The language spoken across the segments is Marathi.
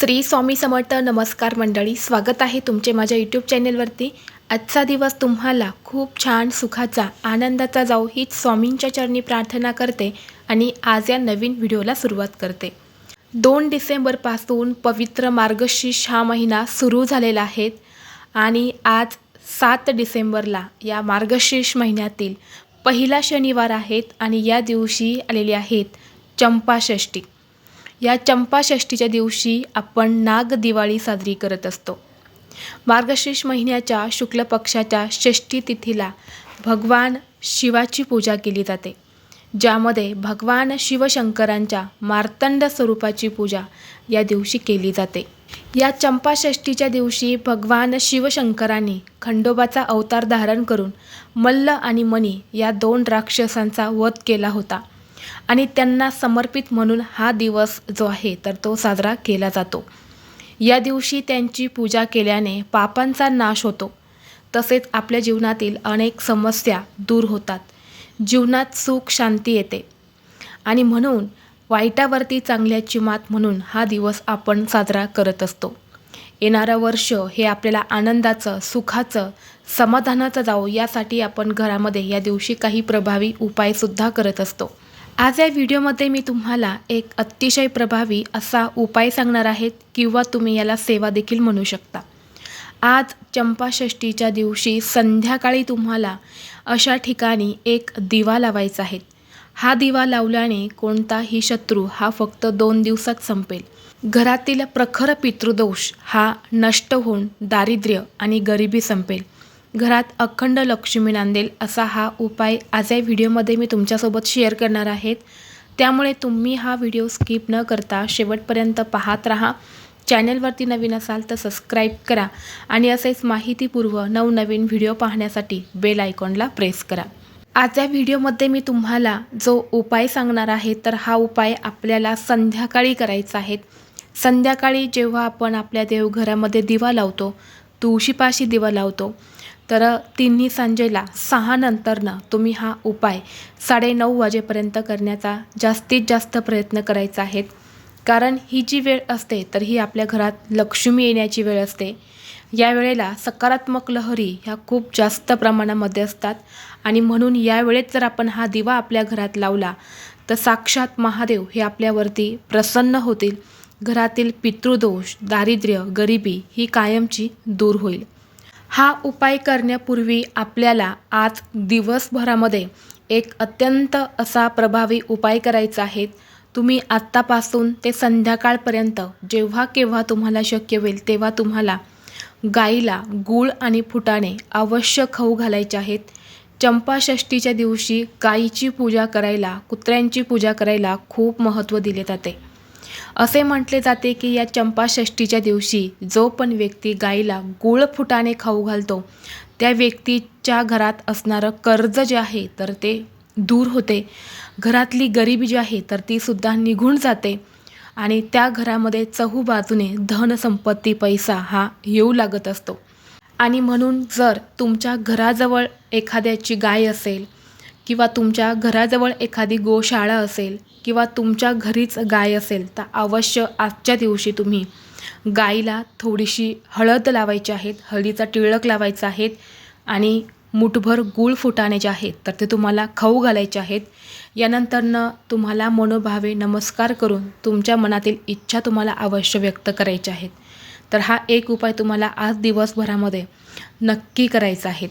श्री स्वामी समर्थ नमस्कार मंडळी स्वागत आहे तुमचे माझ्या यूट्यूब चॅनेलवरती आजचा दिवस तुम्हाला खूप छान सुखाचा आनंदाचा जाऊ हीच स्वामींच्या चरणी प्रार्थना करते आणि आज या नवीन व्हिडिओला सुरुवात करते. दोन डिसेंबरपासून पवित्र मार्गशीर्ष हा महिना सुरू झालेला आहे आणि आज सात डिसेंबरला या मार्गशीर्ष महिन्यातील पहिला शनिवार आहेत आणि या दिवशी आलेले आहेत चंपाषष्ठी. या चंपाषष्ठीच्या दिवशी आपण नाग दिवाळी साजरी करत असतो. मार्गशीर्ष महिन्याच्या शुक्ल पक्षाच्या षष्ठी तिथीला भगवान शिवाची पूजा केली जाते. ज्यामध्ये भगवान शिवशंकरांच्या मार्तंड स्वरूपाची पूजा या दिवशी केली जाते. या चंपाषष्ठीच्या दिवशी भगवान शिवशंकरांनी खंडोबाचा अवतार धारण करून मल्ल आणि मणी या दोन राक्षसांचा वध केला होता. आणि त्यांना समर्पित म्हणून हा दिवस जो आहे तर तो साजरा केला जातो. या दिवशी त्यांची पूजा केल्याने पापांचा नाश होतो. तसेच आपल्या जीवनातील अनेक समस्या दूर होतात. जीवनात सुख शांती येते. आणि म्हणून वाईटावरती चांगल्याची मात म्हणून हा दिवस आपण साजरा करत असतो. येणारं वर्ष हे आपल्याला आनंदाचं सुखाचं समाधानाचं जावं यासाठी आपण घरामध्ये या दिवशी काही प्रभावी उपायसुद्धा करत असतो. आज या व्हिडिओमध्ये मी तुम्हाला एक अतिशय प्रभावी असा उपाय सांगणार आहेत किंवा तुम्ही याला सेवा देखील म्हणू शकता. आज चंपाषष्ठीच्या दिवशी संध्याकाळी तुम्हाला अशा ठिकाणी एक दिवा लावायचा आहे. हा दिवा लावल्याने कोणताही शत्रू हा फक्त दोन दिवसात संपेल. घरातील प्रखर पितृदोष हा नष्ट होऊन दारिद्र्य आणि गरिबी संपेल. घरात अखंड लक्ष्मी नांदेल असा हा उपाय आज या व्हिडिओमध्ये मी तुमच्यासोबत शेअर करणार आहेत. त्यामुळे तुम्ही हा व्हिडिओ स्किप न करता शेवटपर्यंत पाहत राहा. चॅनेलवरती नवीन असाल तर सबस्क्राईब करा आणि असेच माहितीपूर्व नवनवीन व्हिडिओ पाहण्यासाठी बेल आयकॉनला प्रेस करा. आज या व्हिडिओमध्ये मी तुम्हाला जो उपाय सांगणार आहे तर हा उपाय आपल्याला संध्याकाळी करायचा आहे. संध्याकाळी जेव्हा आपण आपल्या देवघरामध्ये दिवा लावतो तुळशीपाशी दिवा लावतो तर तिन्ही सांजेला सहा नंतरनं तुम्ही हा उपाय साडेनऊ वाजेपर्यंत करण्याचा जास्तीत जास्त प्रयत्न करायचा आहे. कारण ही जी वेळ असते तर ही आपल्या घरात लक्ष्मी येण्याची वेळ असते. या वेळेला सकारात्मक लहरी ह्या खूप जास्त प्रमाणामध्ये असतात. आणि म्हणून या वेळेत जर आपण हा दिवा आपल्या घरात लावला तर साक्षात महादेव हे आपल्यावरती प्रसन्न होतील. घरातील पितृदोष दारिद्र्य गरिबी ही कायमची दूर होईल. हा उपाय करण्यापूर्वी आपल्याला आज दिवसभरामध्ये एक अत्यंत असा प्रभावी उपाय करायचा आहे. तुम्ही आत्तापासून ते संध्याकाळपर्यंत जेव्हा केव्हा तुम्हाला शक्य होईल तेव्हा तुम्हाला गाईला गूळ आणि फुटाणे अवश्य खाऊ घालायचे आहेत. चंपाषष्ठीच्या दिवशी गाईची पूजा करायला कुत्र्यांची पूजा करायला खूप महत्त्व दिले जाते. असे म्हटले जाते की या चंपाषष्ठीच्या दिवशी जो पण व्यक्ती गाईला गुळ फुटाने खाऊ घालतो त्या व्यक्तीच्या घरात असणारं कर्ज जे आहे तर ते दूर होते. घरातली गरिबी जी आहे तर ती सुद्धा निघून जाते. आणि त्या घरामध्ये चहूबाजूने धनसंपत्ती पैसा हा येऊ लागत असतो. आणि म्हणून जर तुमच्या घराजवळ एखाद्याची गाय असेल किंवा तुमच्या घराजवळ एखादी गोशाळा असेल किंवा तुमच्या घरीच गाय असेल तर अवश्य आजच्या दिवशी तुम्ही गाईला थोडीशी हळद लावायची आहेत हळदीचा टिळक लावायचा आहेत आणि मुठभर गूळ फुटाणे जे आहेत तर ते तुम्हाला खाऊ घालायचे आहेत. यानंतरनं तुम्हाला मनोभावे नमस्कार करून तुमच्या मनातील इच्छा तुम्हाला अवश्य व्यक्त करायच्या आहेत. तर हा एक उपाय तुम्हाला आज दिवसभरामध्ये नक्की करायचा आहे.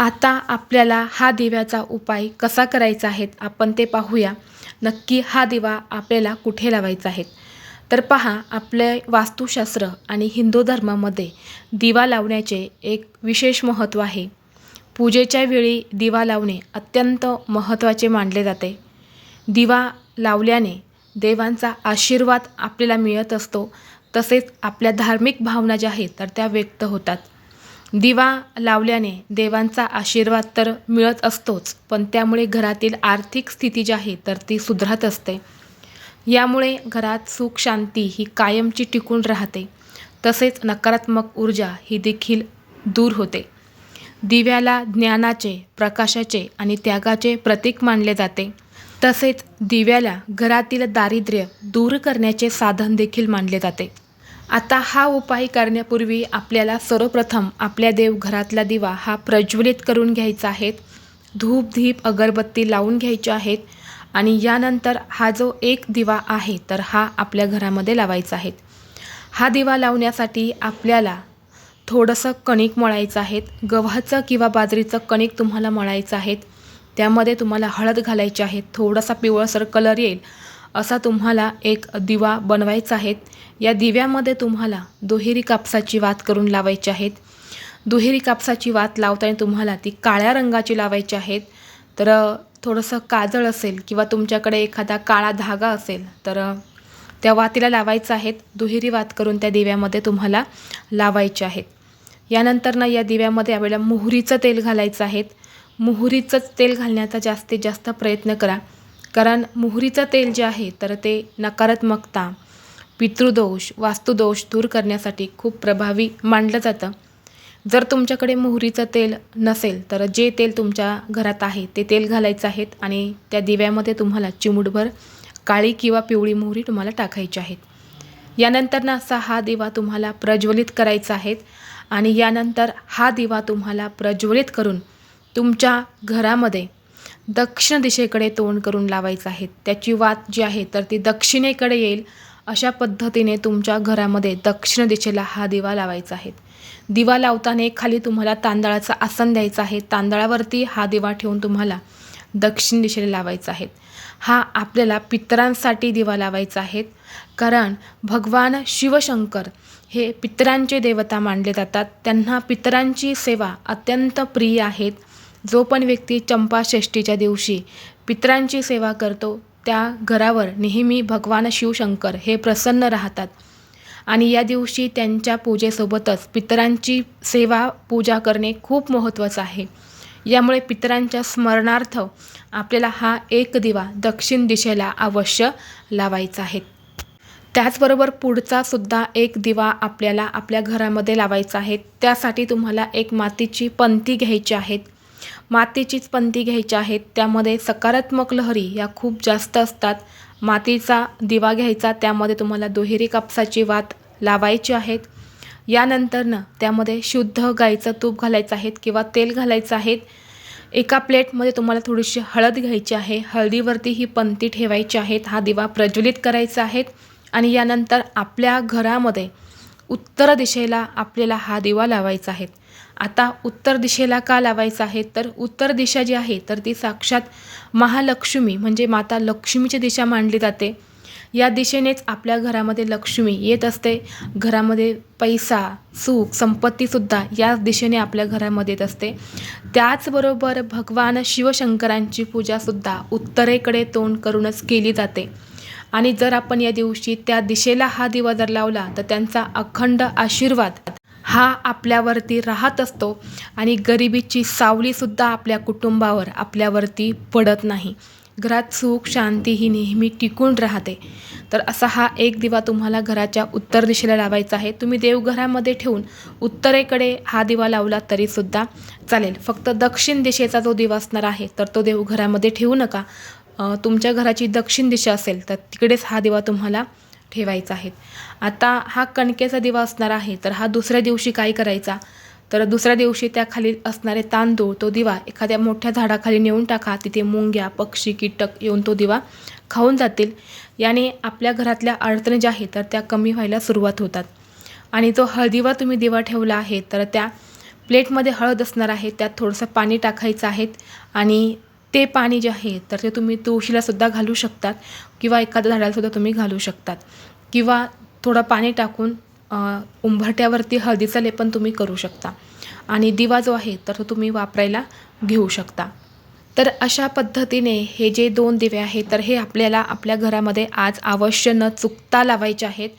आता आपल्याला हा दिव्याचा उपाय कसा करायचा आहे आपण ते पाहूया. नक्की हा दिवा आपल्याला कुठे लावायचा आहे तर पहा आपले वास्तुशास्त्र आणि हिंदू धर्मामध्ये दिवा लावण्याचे एक विशेष महत्त्व आहे. पूजेच्या वेळी दिवा लावणे अत्यंत महत्त्वाचे मानले जाते. दिवा लावल्याने देवांचा आशीर्वाद आपल्याला मिळत असतो. तसेच आपल्या धार्मिक भावना ज्या आहेत तर त्या व्यक्त होतात. दिवा लावल्याने देवांचा आशीर्वाद तर मिळत असतोच पण त्यामुळे घरातील आर्थिक स्थिती जी आहे तर ती सुधारत असते. यामुळे घरात सुख शांती ही कायमची टिकून राहते. तसेच नकारात्मक ऊर्जा ही देखील दूर होते. दिव्याला ज्ञानाचे प्रकाशाचे आणि त्यागाचे प्रतीक मानले जाते. तसेच दिव्याला घरातील दारिद्र्य दूर करण्याचे साधन देखील मानले जाते. आता हा उपाय करण्यापूर्वी आपल्याला सर्वप्रथम आपल्या देवघरातला दिवा हा प्रज्वलित करून घ्यायचा आहे. धूप धीप अगरबत्ती लावून घ्यायची आहेत आणि यानंतर हा जो एक दिवा आहे तर हा आपल्या घरामध्ये लावायचा आहे. हा दिवा लावण्यासाठी आपल्याला थोडंसं कणिक मळायचं आहे. गव्हाचं किंवा बाजरीचं कणिक तुम्हाला मळायचं आहे. त्यामध्ये तुम्हाला हळद घालायची आहे. थोडासा पिवळसर कलर येईल. असा तुम्हाला एक दिवा बनवायचा आहे. या दिव्यामध्ये तुम्हाला दुहेरी कापसाची वात करून लावायची आहेत दुहेरी कापसाची वात लावताना तुम्हाला ती काळ्या रंगाची लावायची आहेत तर थोडंसं काजळ असेल किंवा तुमच्याकडे एखादा काळा धागा असेल तर त्या वातीला लावायचं आहेत दुहेरी वात करून त्या दिव्यामध्ये तुम्हाला लावायचे आहेत यानंतर ना या दिव्यामध्ये आपल्याला मोहरीचं तेल घालायचं आहेत मोहरीचंच तेल घालण्याचा जास्तीत जास्त प्रयत्न करा. कारण मोहरीचं तेल जे आहे तर ते नकारात्मकता पितृदोष वास्तुदोष दूर करण्यासाठी खूप प्रभावी मानलं जातं. जर तुमच्याकडे मोहरीचं तेल नसेल तर जे तेल तुमच्या घरात आहे ते तेल घालायचं आहेत आणि त्या दिव्यामध्ये तुम्हाला चिमुटभर काळी किंवा पिवळी मोहरी तुम्हाला टाकायची आहेत. यानंतर ना असा हा दिवा तुम्हाला प्रज्वलित करायचा आहे आणि यानंतर हा दिवा तुम्हाला प्रज्वलित करून तुमच्या घरामध्ये दक्षिण दिशेकडे तोंड करून लावायचं आहे. त्याची वात जी आहे तर ती दक्षिणेकडे येईल. अशा पद्धतीने तुमच्या घरामध्ये दक्षिण दिशेला हा दिवा लावायचा आहे. दिवा लावताना खाली तुम्हाला तांदळाचं आसन द्यायचं आहे. तांदळावरती हा दिवा ठेवून तुम्हाला दक्षिण दिशेला लावायचा आहे. हा आपल्याला पितरांसाठी दिवा लावायचा आहे. कारण भगवान शिवशंकर हे पितरांचे देवता मानले जातात. त्यांना पितरांची सेवा अत्यंत प्रिय आहेत. जो पण व्यक्ती चंपाषष्ठीच्या दिवशी पितरांची सेवा करतो त्या घरावर नेहमी भगवान शिवशंकर हे प्रसन्न राहतात. आणि या दिवशी त्यांच्या पूजेसोबतच पितरांची सेवा पूजा करणे खूप महत्त्वाचं आहे. यामुळे पितरांच्या स्मरणार्थ आपल्याला हा एक दिवा दक्षिण दिशेला अवश्य लावायचा आहे. त्याचबरोबर पुढचा सुद्धा एक दिवा आपल्याला आपल्या घरामध्ये लावायचा आहे. त्यासाठी तुम्हाला एक मातीची पंती घ्यायची आहेत मातीचीच पंती घ्यायची आहेत त्यामध्ये सकारात्मक लहरी या खूप जास्त असतात. मातीचा दिवा घ्यायचा त्यामध्ये तुम्हाला दुहेरी कापसाची वात लावायची आहेत. यानंतरनं त्यामध्ये शुद्ध गाईचं तूप घालायचं आहे किंवा तेल घालायचं आहेत एका प्लेटमध्ये तुम्हाला थोडीशी हळद घ्यायची आहे. हळदीवरती ही पंती ठेवायची आहेत. हा दिवा प्रज्वलित करायचा आहेत आणि यानंतर आपल्या घरामध्ये उत्तर दिशेला आपल्याला हा दिवा लावायचा आहे. आता उत्तर दिशेला का लावायचं आहे? तर उत्तर दिशा जी आहे तर ती साक्षात महालक्ष्मी म्हणजे माता लक्ष्मीची दिशा मांडली जाते. या दिशेनेच आपल्या घरामध्ये लक्ष्मी येत असते. घरामध्ये पैसा सुख संपत्तीसुद्धा याच दिशेने आपल्या घरामध्ये येत असते. त्याचबरोबर भगवान शिवशंकरांची पूजासुद्धा उत्तरेकडे तोंड करूनच केली जाते. आणि जर आपण या दिवशी त्या दिशेला हा दिवा जर लावला तर त्यांचा अखंड आशीर्वाद हा आपल्यावरती राहत असतो आणि गरिबीची सावलीसुद्धा आपल्या कुटुंबावर आपल्यावरती पडत नाही. घरात सुख शांती ही नेहमी टिकून राहते. तर असा हा एक दिवा तुम्हाला घराच्या उत्तर दिशेला लावायचा आहे. तुम्ही देवघरामध्ये ठेवून उत्तरेकडे हा दिवा लावला तरीसुद्धा चालेल. फक्त दक्षिण दिशेचा जो दिवा असणार आहे तर तो देवघरामध्ये ठेवू नका. तुमच्या घराची दक्षिण दिशा असेल तर तिकडेच हा दिवा तुम्हाला ठेवायचा आहे. आता हा कणकेचा दिवा असणार आहे तर हा दुसऱ्या दिवशी काय करायचा? तर दुसऱ्या दिवशी त्याखाली असणारे तांदूळ तो दिवा एखाद्या मोठ्या झाडाखाली नेऊन टाका. तिथे मुंग्या पक्षी कीटक येऊन तो दिवा खाऊन जातील. याने आपल्या घरातल्या अडचणी ज्या आहेत तर त्या कमी व्हायला सुरुवात होतात. आणि जो हळदीवर तुम्ही दिवा ठेवला आहे तर त्या प्लेटमध्ये हळद असणार आहे. त्यात थोडंसं पाणी टाकायचं आहे. आणि ते पाणी जे आहे तर ते तुम्ही तुळशीलासुद्धा घालू शकतात किंवा एखाद्या झाडालासुद्धा तुम्ही घालू शकतात. किंवा थोडं पाणी टाकून उंबरट्यावरती हळदीचं लेपन तुम्ही करू शकता. आणि दिवा जो आहे तर तो तुम्ही वापरायला घेऊ शकता. तर अशा पद्धतीने हे जे दोन दिवे आहेत तर हे आपल्याला आपल्या घरामध्ये आज अवश्य न चुकता लावायचे आहेत.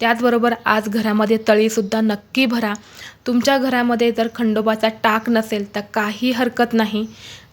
त्याचबरोबर आज घरामध्ये तळीसुद्धा नक्की भरा. तुमच्या घरामध्ये जर खंडोबाचा टाक नसेल तर काही हरकत नाही.